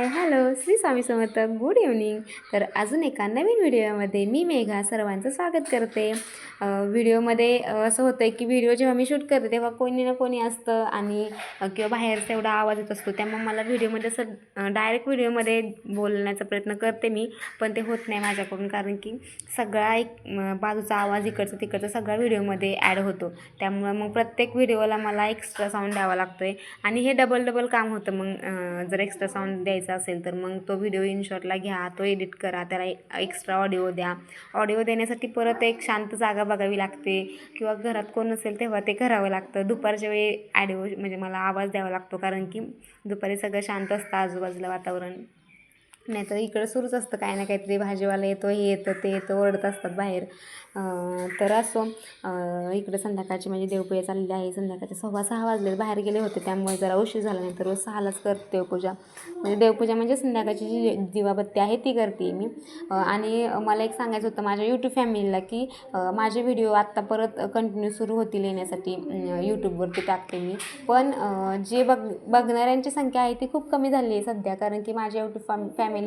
Hi hello Shri Swami Samarth. Good evening तर अजून एका नवीन व्हिडिओमध्ये मी मेघा सर्वांचं स्वागत करते. व्हिडिओमध्ये असं होतं आहे की व्हिडिओ जेव्हा मी शूट करते तेव्हा कोणी ना कोणी असतं आणि किंवा बाहेरचा एवढा आवाज येत असतो. त्यामुळे मला व्हिडिओमध्ये असं डायरेक्ट व्हिडिओमध्ये बोलण्याचा प्रयत्न करते मी पण ते होत नाही माझ्याकडून. कारण की सगळा एक बाजूचा आवाज इकडचा तिकडचा सगळा व्हिडिओमध्ये ॲड होतो. त्यामुळं मग प्रत्येक व्हिडिओला मला एक्स्ट्रा साऊंड द्यावा लागतो आहे आणि हे डबल डबल काम होतं मग जर एक्स्ट्रा साऊंड द्यायचं असेल तर मग तो व्हिडिओ इनशॉटला घ्या तो एडिट करा त्याला एक्स्ट्रा ऑडिओ द्या. ऑडिओ देण्यासाठी परत एक शांत जागा बघावी लागते. किंवा घरात कोण नसेल तेव्हा ते करावं लागतं. दुपारच्या वेळी ॲडिओ म्हणजे मला आवाज द्यावा लागतो कारण की दुपारी सगळं शांत असतं आजूबाजूला वातावरण. नाहीतर इकडं सुरूच असतं काय ना काहीतरी भाजीवाला येतो हे येतं ते येतं ओरडत असतात बाहेर. तर असो इकडे संध्याकाळची माझी देवपूजा चाललेली आहे. संध्याकाळचे सव्वा सहा वाजले बाहेर गेले होते त्यामुळे जरा उशीर झाला नाही तर रोज सहालाच करते हो देवपूजा म्हणजे देवपूजा म्हणजे संध्याकाळची जी दिवाबत्ती आहे ती करते मी. आणि मला एक सांगायचं होतं माझ्या यूट्यूब फॅमिलीला की माझे व्हिडिओ आत्ता परत कंटिन्यू सुरू होतील येण्यासाठी यूट्यूबवरती टाकते मी. पण जे बघ बघणाऱ्यांची संख्या आहे ती खूप कमी झाली आहे सध्या कारण की माझ्या यूट्यूब फॅम फॅमिली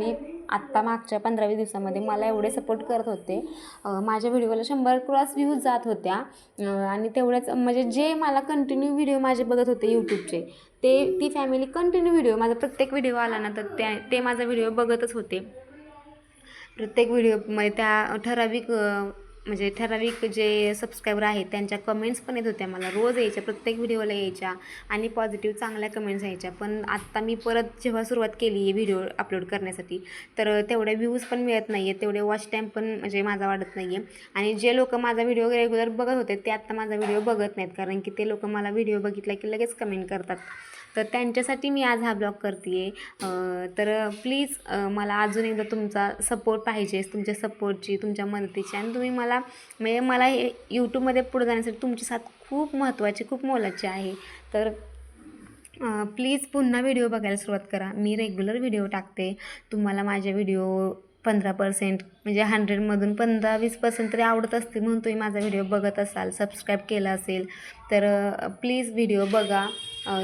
आत्ता मागच्या पंधरावी दिवसामध्ये मला एवढे सपोर्ट करत होते. माझ्या व्हिडिओला शंभर क्रॉस व्ह्यूज जात होत्या. आणि तेवढ्याच म्हणजे जे मला कंटिन्यू व्हिडिओ माझे बघत होते यूट्यूबचे ते ती फॅमिली कंटिन्यू व्हिडिओ माझा प्रत्येक व्हिडिओ आला ना तर त्या ते माझा व्हिडिओ बघतच होते. प्रत्येक व्हिडिओमध्ये त्या ठराविक म्हणजे ठराविक जे सबस्क्रायबर आहेत त्यांच्या कमेंट्स पण येत होत्या मला. रोज यायच्या प्रत्येक व्हिडिओला यायच्या आणि पॉझिटिव्ह चांगल्या कमेंट्स यायच्या. पण आत्ता मी परत जेव्हा सुरुवात केली आहे व्हिडिओ अपलोड करण्यासाठी तर तेवढ्या व्ह्यूज पण मिळत नाही आहेत तेवढे वॉच टाईम पण म्हणजे माझा वाढत नाही आहे आणि जे लोक माझा व्हिडिओ रेग्युलर बघत होते ते आत्ता माझा व्हिडिओ बघत नाहीत. कारण की ते लोक मला व्हिडिओ बघितला की लगेच कमेंट करतात. तर त्यांच्यासाठी मी आज हा ब्लॉग करते आहे तर प्लीज मला अजून एकदा तुमचा सपोर्ट पाहिजे तुमच्या सपोर्टची तुमच्या मदतीची. आणि तुम्ही मला म्हणजे मला हे यूट्यूबमध्ये पुढे जाण्यासाठी तुमची साथ खूप महत्त्वाची खूप मोलाची आहे. तर प्लीज पुन्हा व्हिडिओ बघायला सुरुवात करा. मी रेग्युलर व्हिडिओ टाकते. तुम्हाला माझे व्हिडिओ पंधरा पर्सेंट म्हणजे हंड्रेडमधून पंधरा वीस पर्सेंट तरी आवडत असतील म्हणून तुम्ही माझा व्हिडिओ बघत असाल सबस्क्राईब केला असेल तर प्लीज व्हिडिओ बघा.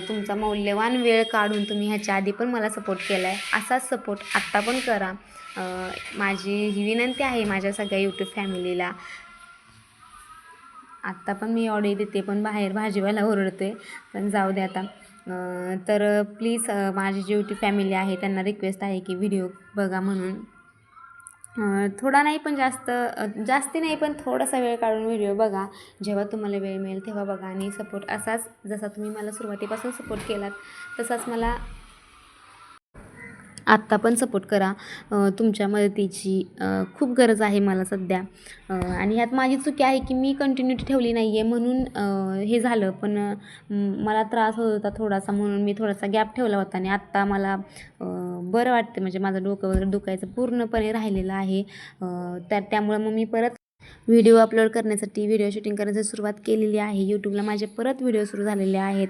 तुमचा मौल्यवान वेळ काढून तुम्ही ह्याच्या आधी पण मला सपोर्ट केला आहे असाच सपोर्ट आत्ता पण करा. माझी ही विनंती आहे माझ्या सगळ्या यूट्यूब फॅमिलीला आत्ता पण मी ऑर्डर देते पण बाहेर भाजीवाला ओरडते पण जाऊ दे आता. तर प्लीज माझी जी यूट्यूब फॅमिली आहे त्यांना रिक्वेस्ट आहे की व्हिडिओ बघा म्हणून. थोडा नाही पण जास्त जास्ती नाही पण थोडासा वेळ काढून व्हिडिओ बघा. जेव्हा तुम्हाला वेळ मिळेल तेव्हा बघा आणि सपोर्ट असाच जसा तुम्ही मला सुरुवातीपासून सपोर्ट केलात तसाच मला आत्ता पण सपोर्ट करा. तुमच्या मदतीची खूप गरज आहे मला सध्या. आणि ह्यात माझी चुकी आहे की मी कंटिन्युटी ठेवली नाही आहे म्हणून हे झालं. पण मला त्रास होत होता थोडासा म्हणून मी थोडासा गॅप ठेवला होता आणि आत्ता मला बरं वाटतं. म्हणजे माझं डोकं वगैरे दुखायचं पूर्णपणे राहिलेलं आहे. तर त्या त्यामुळं मग मी परत व्हिडिओ अपलोड करण्यासाठी व्हिडिओ शूटिंग करण्याची सुरुवात केलेली आहे. यूट्यूबला माझे परत व्हिडिओ सुरू झालेले आहेत.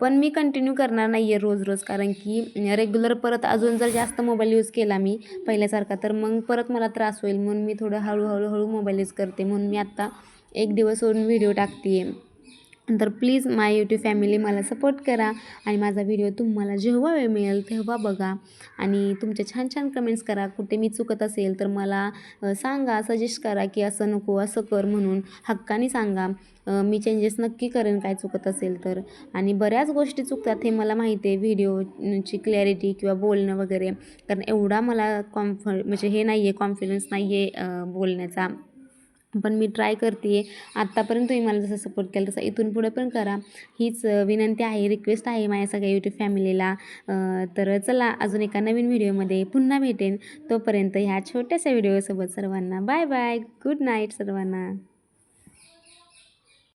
पण मी कंटिन्यू करणार नाही आहे रोज रोज. कारण की रेग्युलर परत अजून जर जास्त मोबाईल यूज केला मी पहिल्यासारखा तर मग परत मला त्रास होईल. म्हणून मी थोडं हळूहळू हळू मोबाईल यूज करते. म्हणून मी आत्ता एक दिवस सोडून व्हिडिओ टाकते आहे तर प्लीज माय यूट्यूब फॅमिली मला सपोर्ट करा आणि माझा व्हिडिओ तुम्हाला जेव्हा वेळ मिळेल तेव्हा बघा. आणि तुमचे छान छान कमेंट्स करा. कुठे मी चुकत असेल तर मला सांगा सजेस्ट करा की असं नको असं कर म्हणून हक्काने सांगा. मी चेंजेस नक्की करेन काय चुकत असेल तर. आणि बऱ्याच गोष्टी चुकतात हे मला माहिती आहे व्हिडिओची क्लॅरिटी किंवा बोलणं वगैरे. कारण एवढा मला कॉन्फ म्हणजे हे नाही आहे कॉन्फिडन्स नाही आहे बोलण्याचा. पण मी ट्राय करते आहे आत्तापर्यंत तुम्ही मला जसं सपोर्ट केला तसं इथून पुढे पण करा. हीच विनंती आहे रिक्वेस्ट आहे माझ्या सगळ्या यूट्यूब फॅमिलीला तर चला अजून एका नवीन व्हिडिओमध्ये पुन्हा भेटेन. तोपर्यंत ह्या छोट्याशा व्हिडिओसोबत सर्वांना बाय बाय गुड नाईट सर्वांना.